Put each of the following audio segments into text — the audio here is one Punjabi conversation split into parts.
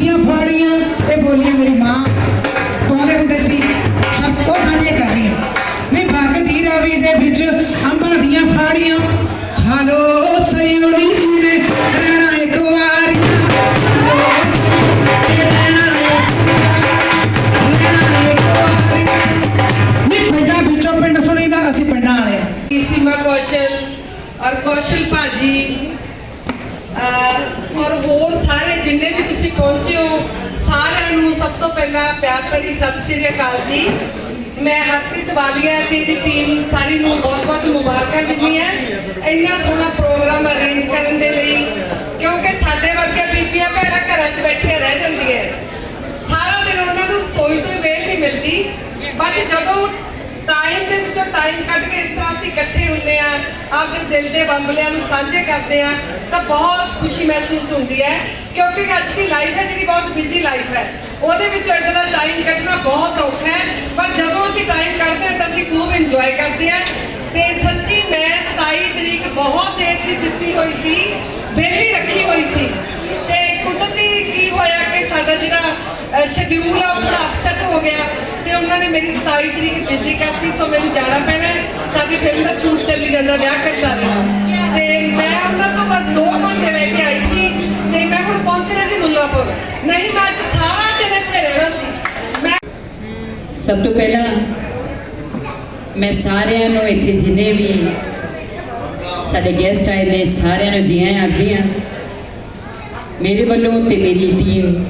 ਦੀਆਂ ਫਾੜੀਆਂ, ਇਹ ਬੋਲੀਆਂ ਮੇਰੀ ਮਾਂ ਪਾਉਂਦੇ ਹੁੰਦੇ ਸੀ। ਹਰ ਕੋ ਸਾਂਝੇ ਕਰਨੀਆਂ। ਨਹੀਂ, ਭਗਤ ਦੀ ਰਾਵੀ ਦੇ ਵਿੱਚ ਅੰਬਾਂ ਦੀਆਂ ਫਾੜੀਆਂ। ਹਾਲੋ, ਸਈਓ ਨੀ ਨੇ ਰਹਿਣਾ ਇੱਕ ਵਾਰ। ਹਾਲੋ, ਸਈਓ ਰਹਿਣਾ ਅਸੀਂ ਪਿੰਡਾਂ ਵਾਲੇ ਸੀਮਾ ਕੌਸ਼ਲ ਔਰ ਕੌਸ਼ਲ ਭਾਜੀ ਔਰ ਹੋਰ ਸਾਰੇ ਜਿੰਨੇ ਵੀ ਤੁਸੀਂ ਪਹੁੰਚੇ ਹੋ, ਸਾਰਿਆਂ ਨੂੰ ਸਭ ਤੋਂ ਪਹਿਲਾਂ ਪਿਆਰ ਭਰੀ ਸਤਿ ਸ੍ਰੀ ਅਕਾਲ ਜੀ। ਮੈਂ ਹਰਪ੍ਰੀਤ ਵਾਲੀਆ ਤੇ ਇਹਦੀ ਟੀਮ ਸਾਰੀ ਨੂੰ ਬਹੁਤ-ਬਹੁਤ ਮੁਬਾਰਕਾਂ ਦਿੰਦੀ ਹੈ। ਇੰਨਾ ਸੋਹਣਾ ਪ੍ਰੋਗਰਾਮ ਅਰੇਂਜ ਕਰਨ ਦੇ ਲਈ, ਕਿਉਂਕਿ ਸਾਡੇ ਵਰਗੇ ਬੀਬੀਆਂ ਭੈਣਾਂ ਘਰਾਂ 'ਚ ਬੈਠੀਆਂ ਰਹਿ ਜਾਂਦੀਆਂ ਸਾਰਾ ਦਿਨ ਉਹਨਾਂ ਨੂੰ ਸੋਈ ਤੋਂ ਹੀ ਵੇਲ ਨਹੀਂ ਮਿਲਦੀ। ਬਟ ਜਦੋਂ ਟਾਈਮ ਦੇ ਵਿੱਚੋਂ ਟਾਈਮ ਕੱਢ ਕੇ ਇਸ ਤਰ੍ਹਾਂ ਅਸੀਂ ਇਕੱਠੇ ਹੁੰਦੇ ਆ ਆਪਣੇ ਦਿਲ ਦੇ ਬੰਬਲਿਆਂ ਨੂੰ ਸਾਂਝੇ ਕਰਦੇ ਆ ਤਾਂ ਬਹੁਤ ਖੁਸ਼ੀ ਮਹਿਸੂਸ ਹੁੰਦੀ ਹੈ, ਕਿਉਂਕਿ ਅੱਜ ਦੀ ਲਾਈਫ ਹੈ ਜਿਹੜੀ ਬਹੁਤ ਬਿਜ਼ੀ ਲਾਈਫ ਹੈ। ਉਹਦੇ ਵਿੱਚੋਂ ਇਦਾਂ ਦਾ ਟਾਈਮ ਕੱਢਣਾ ਬਹੁਤ ਔਖਾ ਹੈ, ਪਰ ਜਦੋਂ ਅਸੀਂ ਟਾਈਮ ਕੱਢਦੇ ਹਾਂ ਤਾਂ ਅਸੀਂ ਖੂਬ ਇੰਜੋਏ ਕਰਦੇ ਹਾਂ। ਤੇ ਸੱਚੀ ਮੈਂ 27 ਤਰੀਕ ਬਹੁਤ ਦੇਰ ਦੀ ਦਿੱਤੀ ਹੋਈ ਸੀ, ਵਿਹਲੀ ਰੱਖੀ ਹੋਈ ਸੀ। ਤੇ ਕੁਦਰਤੀ ਕੀ ਹੋਇਆ ਕਿ ਸਾਡਾ ਜਿਹੜਾ ਸ਼ਡਿਊਲ ਆ ਉਹ ਥੋੜਾ ਅਪਸੈਟ ਹੋ ਗਿਆ। ਤੇ ਉਹਨਾਂ ਨੇ ਮੇਰੀ 27 ਤਰੀਕ ਬਿਜ਼ੀ ਕਰਤੀ, ਸੋ ਮੈਨੂੰ ਜਾਣਾ ਪੈਣਾ ਸਾਡੀ ਫਿਲਮ ਦਾ ਸ਼ੂਟ ਚੱਲੀ ਜਾਂਦਾ, ਵਿਆਹ ਕਰਦਾ ਰਿਹਾ। ਤੇ ਮੈਂ ਉਹਨਾਂ ਤੋਂ ਬਸ 2 ਘੰਟੇ ਲੈ ਕੇ ਆਈ ਸੀ, ਤੇ ਮੈਂ ਹੁਣ ਪਹੁੰਚਣਾ ਜੀ ਮੁੱਲਾਪੁਰ। ਨਹੀਂ, ਮੈਂ ਅੱਜ ਸਾਰਾ ਦਿਨ ਇੱਥੇ ਰਹਿਣਾ ਸੀ। ਮੈਂ ਸਭ ਤੋਂ ਪਹਿਲਾਂ ਮੈਂ ਸਾਰਿਆਂ ਨੂੰ ਇੱਥੇ ਜਿੰਨੇ ਵੀ ਸਾਡੇ ਗੈਸਟ ਆਏ ਨੇ, ਸਾਰਿਆਂ ਨੂੰ ਜੀ ਆਇਆਂ ਆਖਦੀ ਹਾਂ ਮੇਰੇ ਵੱਲੋਂ ਤੇ ਮੇਰੀ ਟੀਮ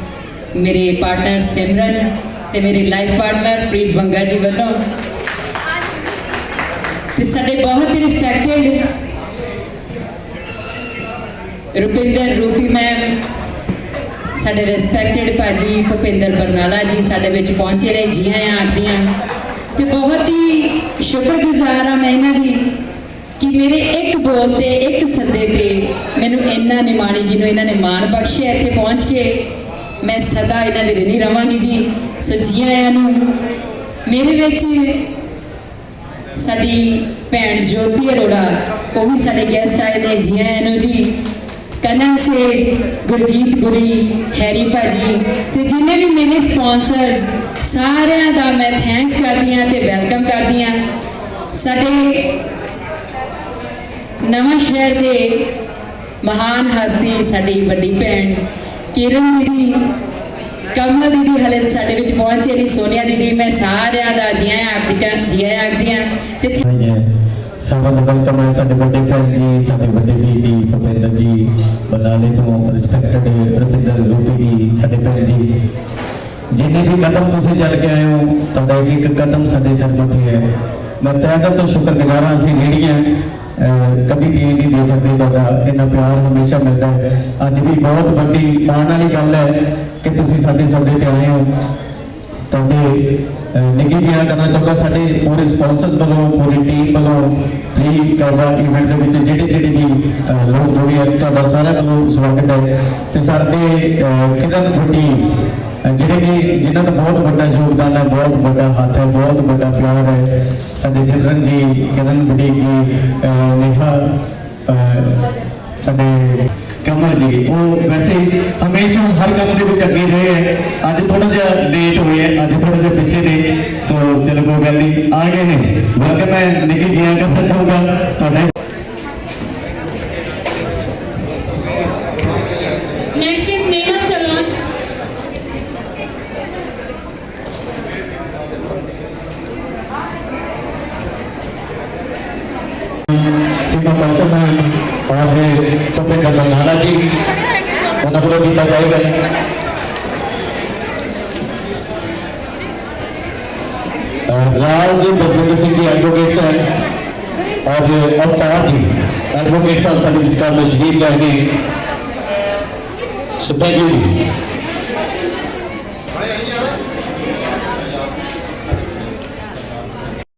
ਮੇਰੇ ਪਾਰਟਨਰ ਸਿਮਰਨ ਤੇ ਮੇਰੇ ਲਾਈਫ ਪਾਰਟਨਰ ਪ੍ਰੀਤ ਬੰਗਾ ਜੀ ਵੱਲੋਂ। ਤੇ ਸਾਡੇ ਬਹੁਤ ਹੀ ਰਿਸਪੈਕਟਡ ਰੁਪਿੰਦਰ ਰੂਪੀ ਮੈਮ ਸਾਡੇ ਰਿਸਪੈਕਟਡ ਭਾਜੀ ਭੁਪਿੰਦਰ ਬਰਨਾਲਾ ਜੀ ਸਾਡੇ ਵਿੱਚ ਪਹੁੰਚੇ ਨੇ ਜੀ ਆਇਆਂ ਆਖਦੀਆਂ। ਤੇ ਬਹੁਤ ਹੀ ਸ਼ੁਕਰਗੁਜ਼ਾਰ ਆ ਮੈਂ ਇਹਨਾਂ ਦੀ ਕਿ ਮੇਰੇ ਇੱਕ ਬੋਲ ਤੇ, ਇੱਕ ਸੱਦੇ ਤੇ ਮੈਨੂੰ ਇੰਨਾ ਨਿਮਾਣੀ ਜੀ ਨੂੰ ਇਹਨਾਂ ਨੇ ਮਾਣ ਬਖਸ਼ਿਆ ਇੱਥੇ ਪਹੁੰਚ ਕੇ। ਮੈਂ ਸਦਾ ਇਹਨਾਂ ਦੇ ਰਿਣੀ ਰਵਾਂਗੀ ਜੀ, ਸੋ ਜੀ ਆਇਆਂ ਨੂੰ ਮੇਰੇ ਵਿੱਚ ਸਾਡੀ ਭੈਣ ਜੋਤੀ ਅਰੋੜਾ, ਉਹ ਵੀ ਸਾਡੇ ਗੈਸਟ ਆਏ ਨੇ ਜੀ ਆਇਆਂ ਨੂੰ ਜੀ। ਕਨਨ ਸੇ ਗੁਰਜੀਤ ਗੁਰੀ, ਹੈਰੀ ਭਾਜੀ ਤੇ ਜਿੰਨੇ ਵੀ ਮੇਰੇ ਸਪਾਂਸਰਸ ਸਾਰਿਆਂ ਦਾ ਮੈਂ ਥੈਂਕਸ ਕਰਦੀ ਹਾਂ ਤੇ ਵੈਲਕਮ ਕਰਦੀ ਹਾਂ। ਸਾਡੇ ਨਵਾਂ ਸ਼ਹਿਰ ਦੇ ਮਹਾਨ ਹਸਤੀ, ਸਾਡੀ ਵੱਡੀ ਭੈਣ ਕਿਰਨ ਦੀਦੀ, ਕਮਲ ਦੀਦੀ ਹਲੇ ਸਾਡੇ ਵਿੱਚ ਪਹੁੰਚੇ ਨਹੀਂ, ਸੋਨੀਆ ਦੀਦੀ, ਮੈਂ ਸਾਰਿਆਂ ਦਾ ਜੀ ਆਇਆਂ ਆਖਦੀ ਹਾਂ ਤੇ ਨਹੀਂ ਹੈ। ਸਾਡਾ ਸਾਡੇ ਵੱਡੇ ਭੈਣ ਜੀ, ਸਾਡੇ ਵੱਡੇ ਵੀਰ ਜੀ, ਭੁਪਿੰਦਰ ਜੀ ਬਨਾਲੇ ਤੋਂ ਰਿਸਪੈਕਟਡ ਰੁਪਿੰਦਰ ਰੂਪੀ ਜੀ, ਸਾਡੇ ਭੈਣ ਜੀ। ਜਿੰਨੇ ਵੀ ਕਦਮ ਤੁਸੀਂ ਚੱਲ ਕੇ ਆਏ ਹੋ, ਤੁਹਾਡਾ ਇੱਕ ਕਦਮ ਸਾਡੇ ਸਿਰ ਮੱਥੇ ਹੈ। ਮੈਂ ਤਹਿ ਦਿਲ ਤੋਂ ਸ਼ੁਕਰਗੁਜ਼ਾਰ ਹਾਂ, ਅਸੀਂ ਰੇੜੀਆਂ ਕਦੀ ਦੇ ਨਹੀਂ ਦੇ ਸਕਦੇ ਤੁਹਾਡਾ ਇੰਨਾ ਪਿਆਰ ਹਮੇਸ਼ਾ ਮਿਲਦਾ ਹੈ। ਅੱਜ ਵੀ ਬਹੁਤ ਵੱਡੀ ਮਾਣ ਵਾਲੀ ਗੱਲ ਹੈ ਕਿ ਤੁਸੀਂ ਸਾਡੇ ਸੱਦੇ ਤੇ ਆਏ ਹੋ। ਤੁਹਾਡੇ ਅਹ, ਨਿੱਘੀ ਜਿਹਾ ਕਰਨਾ ਚਾਹੁੰਦਾ ਸਾਡੇ ਪੂਰੇ ਸਪਾਂਸਰਸ ਵੱਲੋਂ ਪੂਰੀ ਟੀਮ ਵੱਲੋਂ ਪ੍ਰੀ ਕਰਵਾ ਇਵੈਂਟ ਦੇ ਵਿੱਚ ਜਿਹੜੇ ਜਿਹੜੇ ਵੀ ਲੋਕ ਜੁੜੇ ਆ ਤੁਹਾਡਾ ਸਾਰਿਆਂ ਵੱਲੋਂ ਸਵਾਗਤ ਹੈ। ਤੇ ਸਾਡੇ ਕਿਰਨ ਭੁੱਟੀ ਜਿਹੜੇ ਕਿ ਜਿਨ੍ਹਾਂ ਦਾ ਬਹੁਤ ਵੱਡਾ ਯੋਗਦਾਨ ਹੈ ਬਹੁਤ ਵੱਡਾ ਹੱਥ ਹੈ ਬਹੁਤ ਵੱਡਾ ਪਿਆਰ ਹੈ ਸਾਡੇ ਸਿਮਰਨ ਜੀ ਕਿਰਨ ਭੁੱਟੀ ਜੀ ਅਹ, ਨੇਹਾ ਅਹ, ਸਾਡੇ ਕਮਲ ਜੀ ਉਹ ਵੈਸੇ ਹਮੇਸ਼ਾ ਹਰ ਕੰਮ ਦੇ ਵਿੱਚ ਅੱਗੇ ਰਹੇ ਹੈ ਅੱਜ ਥੋੜਾ ਜਿਹਾ ਲੇਟ ਹੋਏ ਹੈ ਅੱਜ ਥੋੜਾ ਜਿਹਾ ਪਿੱਛੇ ਨੇ ਸੋ ਚਲੋ ਕੋਈ ਗੱਲ ਨਹੀਂ ਆ ਗਏ ਨੇ ਵੈਲਕਮ ਮੈਂ ਨਿੱਕੀ ਜੀ ਕਰਨਾ ਚਾਹੂੰਗਾ ਤੁਹਾਡਾ सीमा कौशल मैम और भूपेंद्र बंगाला जी उन्हें पूरा किया जाएगा राज बलविंदर सिंह जी एडवोकेट हैं और अवतार जी एडवोकेट साहब साढ़े विचकार में शहीद गए ने सो थैंक यू जी